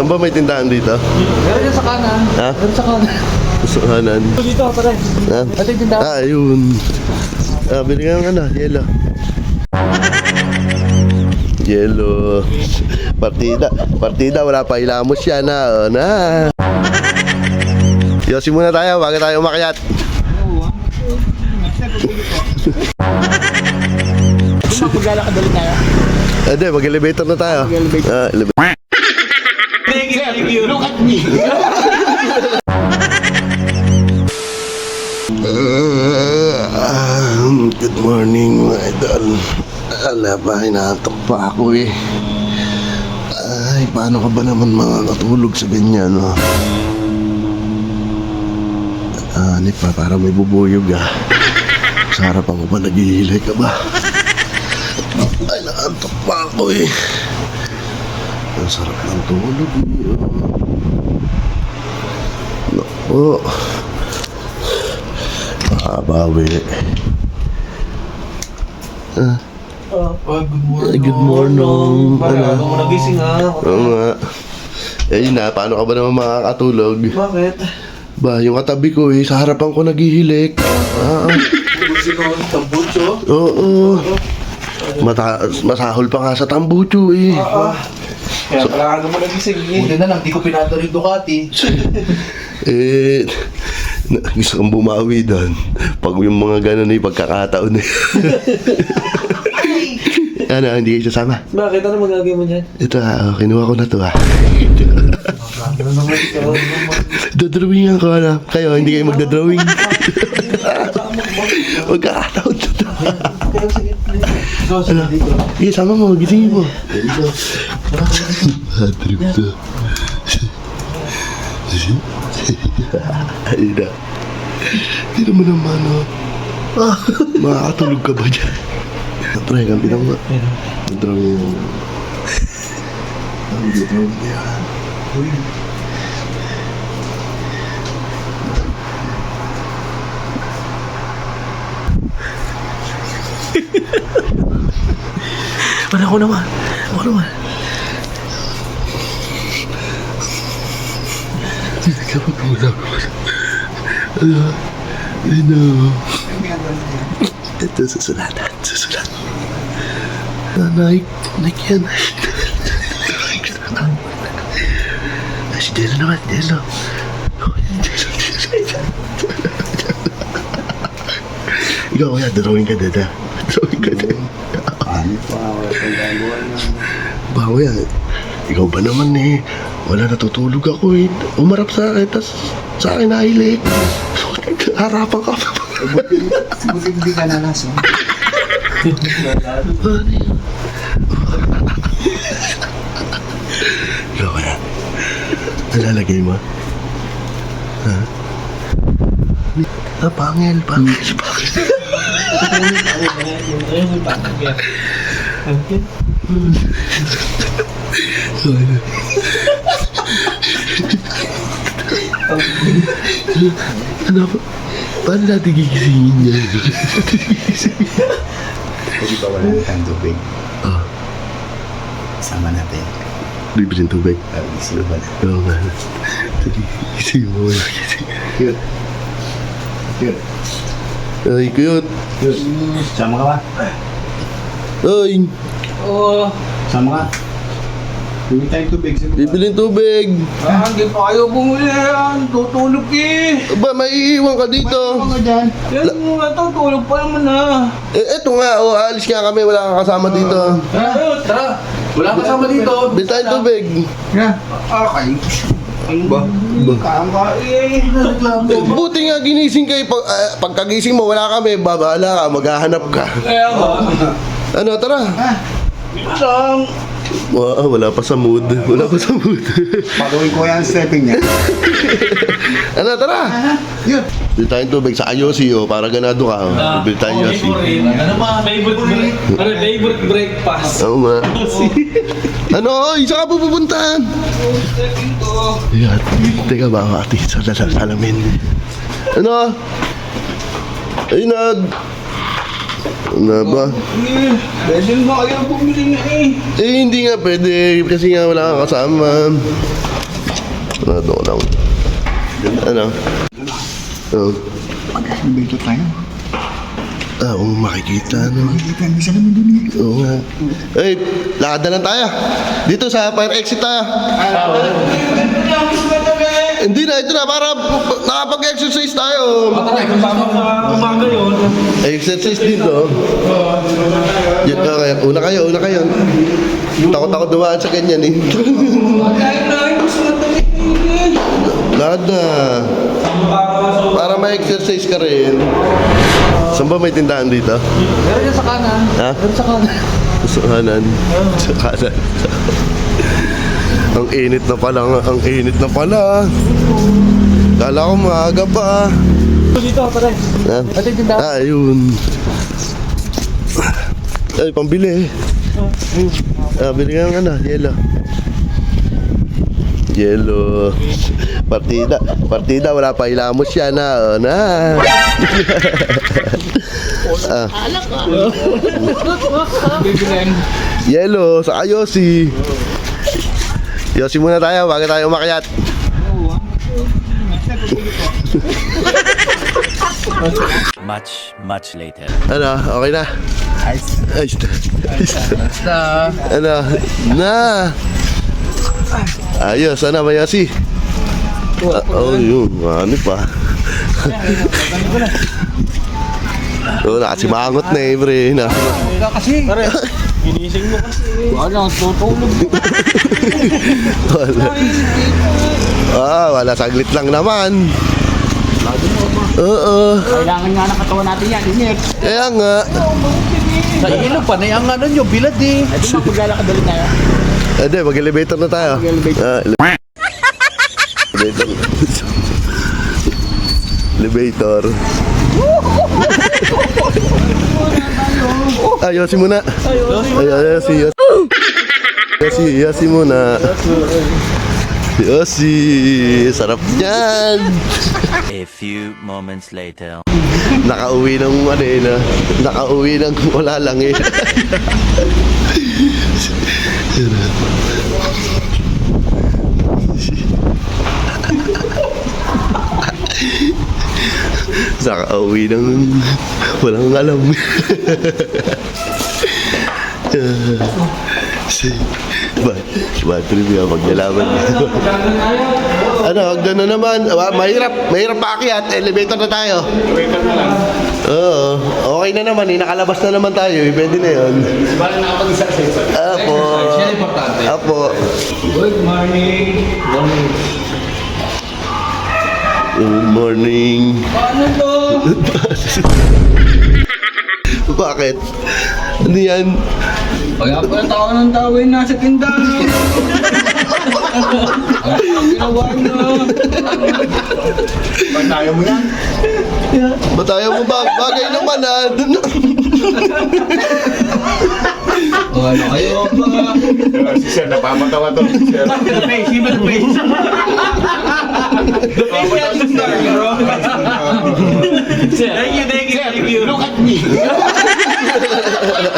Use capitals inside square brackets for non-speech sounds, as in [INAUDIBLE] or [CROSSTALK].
Saan ba may tindahan dito? Meron yan sa kanan. Ha? Meron sa kanan. Sa kanan. Dito, pare. Ha? Ito yung tindahan. Ah, yun. Ah, bili ka ng ano, yelo. Yelo. Partida. Partida, wala pa ilamos yan na. na. Yosi muna tayo, bago tayo umakyat. Maglalakad ulit tayo. Hindi, mag-elevator na tayo. Mag-elevator. Ah, elevator. Look at me. [LAUGHS] Good morning mga idol. Ala ba, hinahantok pa ako eh. Ay, paano ka ba naman makakatulog sa ganyan, no? Ah, ano pa, para may bubuyog ah. Sa harapan ko ba naghihilay ka ba? Ay, nakaantok pa ako eh. Ang sarap ng tulog. Naku. Makabawi. Ah, Oh, good Ay, good morning. Pare, Ano? mo nagising ha. oo nga. Eh, yun na, paano ka ba naman makakatulog? Bakit? Ba, yung katabi ko eh, sa harapan ko naghihilik. Ah, Gusto ko ang tambucho. oo. Mata masahol pa nga sa tambucho eh. Ah. Kaya pala ka naman nagising eh. Buti na lang, di ko pinado rin Ducati. [LAUGHS] Eh, na- gusto kong bumawi doon. Pag yung mga ganun eh, pagkakataon eh. [LAUGHS] ano, hindi kayo sasama? Bakit? Ano magagawin mo dyan? Ito ah, oh, kinuha ko na to ah. [LAUGHS] Ano naman ikaw? Dodrawingan ko na. Kayo, hindi kayo magdodrawing. Magkakataon na to. Pero sige, please. Ikaw, sige dito. Sige, sama mo, gisingin mo. Bad trip to. Ayun na. Hindi naman naman, oh. Ah, makakatulog ka ba dyan? Pre, kampi na mo. Dodrawing mo. Ang dodrawing niya. Wala ko naman. Ako naman. Kapag wala ko. Ano? Ano? Ito susulatan. Susulat. Nanay. Nike yan. Ay, si Delo naman. Delo. Ikaw kaya, drawing ka dada. Drawing ka dada. Ano pa, wala pang gagawa na. Yan. Ikaw ba naman eh? Wala natutulog ako eh. Umarap sa akin, tas sa akin nahilik. Harapan ka pa. Buti hindi ka. Ano yun? Ikaw kaya. Nalalagay mo? Ha? Ah, pangil, pangil, pangil. Ano ba? Paano natin gigisingin yan? Hindi ba wala tayong tubig? Ah, Sama natin. libre ng tubig. Para isipan. Oo nga. Sige, gising mo. Gising. Cute. Ay, cute. Cute. Sama ka ba? Ay, Oo. Sama ka? Bili tayong tubig. Sige. bibilin tubig. Ah, hindi pa kayo bumuli yan. Tutulog eh. Ba, maiiwan ka dito. Ano ka dyan? Yan nga, tutulog pa naman na. Eh, eto nga, oh, alis nga kami, wala kang kasama dito. Tara, tara. Wala kasama dito. Tayong tubig. Yeah. Ah, kayo. Ano ba? Eh. Eh, buti nga ginising kayo. Pag, ah, pagkagising mo, wala kami, babala ka, maghahanap ka. Kaya nga. Ano, tara. Isang. Wow, wala pa sa mood. Wala pa sa mood. Pagawin ko yan stepping niya. ano, tara. Yun. Bilhin tayong tubig sa Ayosi, oh, para ganado ka. Oh. Bilhin tayong Ayosi. Ano mga favorite break? Ano favorite breakfast? Oo nga. [LAUGHS] Ano, saan ka pupuntahan? Yan. Teka ba, ate, sa sa salamin. Ano? Ayun na. Ano ba? Pwede ba kayo bumili na eh. Eh, hindi nga pwede. Kasi nga wala kang kasama. Ano lang. Ano? Oh. Dito tayo. Kung makikita, no? Dito, isa naman dun eh. Oo nga. Eh, lakad na lang tayo. Dito sa fire exit tayo. Hindi na, ito na, para nakapag-exercise tayo. Kasama sa umaga yun. Exercise din to. Yan ka kaya. Una kayo, una kayo. Takot ako dumaan sa ganyan eh. [LAUGHS] Lakad na. Para ma-exercise ka rin. Saan ba may tindahan dito? Meron yan sa kanan. Ha? Meron sa kanan. [LAUGHS] Sa kanan. Sa kanan. ang init na pala, ang init na pala. Kala ko maaga pa. Dito, tara. Ha? Ito yung tindahan. Ah, ayun. Ay, pambili. Ah, bili ka ng ano, yelo. Yelo. Partida. Partida, wala pa ilamos yan na. Oh, na. [LAUGHS] ah. Yelo, sa Yosi. Yosi muna tayo, bago tayo umakyat. Much, much later. Ano, okay na? Ayos. Ayos na. Ayos na. Ano? Na! Ayos, ano ba Yasi? Ah, oh, yun. Ano pa? Oo, nakasimangot na eh, pre. Na. Kasi. Ginising mo kasi. Wala, tutulog. Wala. Ah, wala. Saglit lang naman. Oo. Kailangan nga ng katawan natin yan. Inip. Kaya nga. Sa ilog pa na yung ano nyo, bilad eh. Ito mga paglalakad ulit tayo. Hindi, mag-elevator na tayo. Mag-elevator. Ele- elevator. yosi muna. Ay, yosi, yosi. Yosi, yosi muna. Yosi, sarap niyan. A few moments later. Nakauwi ng ano eh, na, nakauwi ng wala lang eh. [LAUGHS] Nakauwi ng walang alam. [LAUGHS] si ba ba trivia maglalaban ano hagdan na naman Ah, mahirap mahirap paakyat elevator na tayo Elevator na lang. Oo, okay na naman eh. Nakalabas na naman tayo eh. Pwede na yun. Bala nakapag-exercise. Apo. Yan importante. Apo. Good morning. Morning. Good morning. Paano to? [LAUGHS] Bakit? Hindi yan. Wala pa ng tao ng tao yung nasa tindahan. Ang ginawa nyo. Batayo mo yan. Batayo mo ba? Bagay naman ah. O oh, ano kayo mga... Si Sir, napapatawa to. Si Sir. The face, even the face. The face yan, Sir. Thank you, thank you, thank you. Look at me. [LAUGHS]